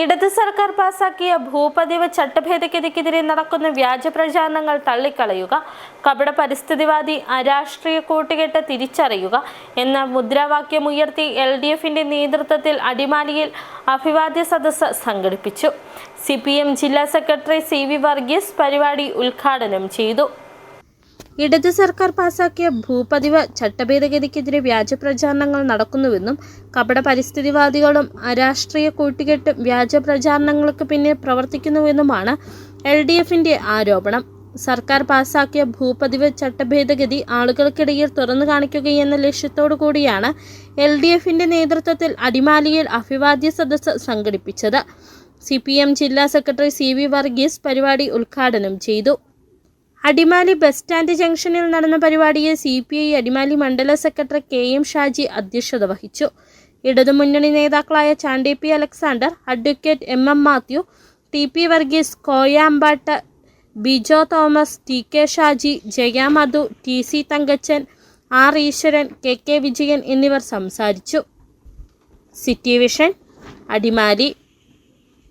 ഇടത് സർക്കാർ പാസാക്കിയ ഭൂപതിവ് ചട്ടഭേദഗതിക്കെതിരെ നടക്കുന്ന വ്യാജ പ്രചാരണങ്ങൾ തള്ളിക്കളയുക കപട പരിസ്ഥിതിവാദി അരാഷ്ട്രീയ കൂട്ടുകെട്ട് തിരിച്ചറിയുക എന്ന മുദ്രാവാക്യമുയർത്തി എൽ ഡി എഫിന്റെ നേതൃത്വത്തിൽ അടിമാലിയിൽ അഭിവാദ്യ സദസ്സ് സംഘടിപ്പിച്ചു. സി ജില്ലാ സെക്രട്ടറി സി വി വർഗീസ് പരിപാടി ഉദ്ഘാടനം ചെയ്തു. ഇടത് സർക്കാർ പാസാക്കിയ ഭൂപതിവ് ചട്ടഭേദഗതിക്കെതിരെ വ്യാജ പ്രചാരണങ്ങൾ നടക്കുന്നുവെന്നും കപട പരിസ്ഥിതിവാദികളും അരാഷ്ട്രീയ കൂട്ടുകെട്ടും വ്യാജ പ്രചാരണങ്ങൾക്ക് പിന്നിൽ പ്രവർത്തിക്കുന്നുവെന്നുമാണ് എൽ ഡി എഫിന്റെ ആരോപണം. സർക്കാർ പാസാക്കിയ ഭൂപതിവ് ചട്ടഭേദഗതി ആളുകൾക്കിടയിൽ തുറന്നു കാണിക്കുകയെന്ന ലക്ഷ്യത്തോടു കൂടിയാണ് എൽ ഡി എഫിന്റെ നേതൃത്വത്തിൽ അടിമാലിയിൽ അഭിവാദ്യ സദസ്സ് സംഘടിപ്പിച്ചത്. സി പി എം ജില്ലാ സെക്രട്ടറി സി വി വർഗീസ് പരിപാടി ഉദ്ഘാടനം ചെയ്തു. അടിമാലി ബസ് സ്റ്റാൻഡ് ജംഗ്ഷനിൽ നടന്ന പരിപാടിയെ C P I Adimali Mandala secretary K M Shaji അധ്യക്ഷത വഹിച്ചു. ഇടതുമുന്നണി നേതാക്കളായ Chandy P Alexander advocate M M Mathew T P Varghese Koyampattu Bijo Thomas T K Shaji Jaya Madhu T C Thankachan R Eswaran K K Vijayan എന്നിവർ സംസാരിച്ചു. City vision Adimali.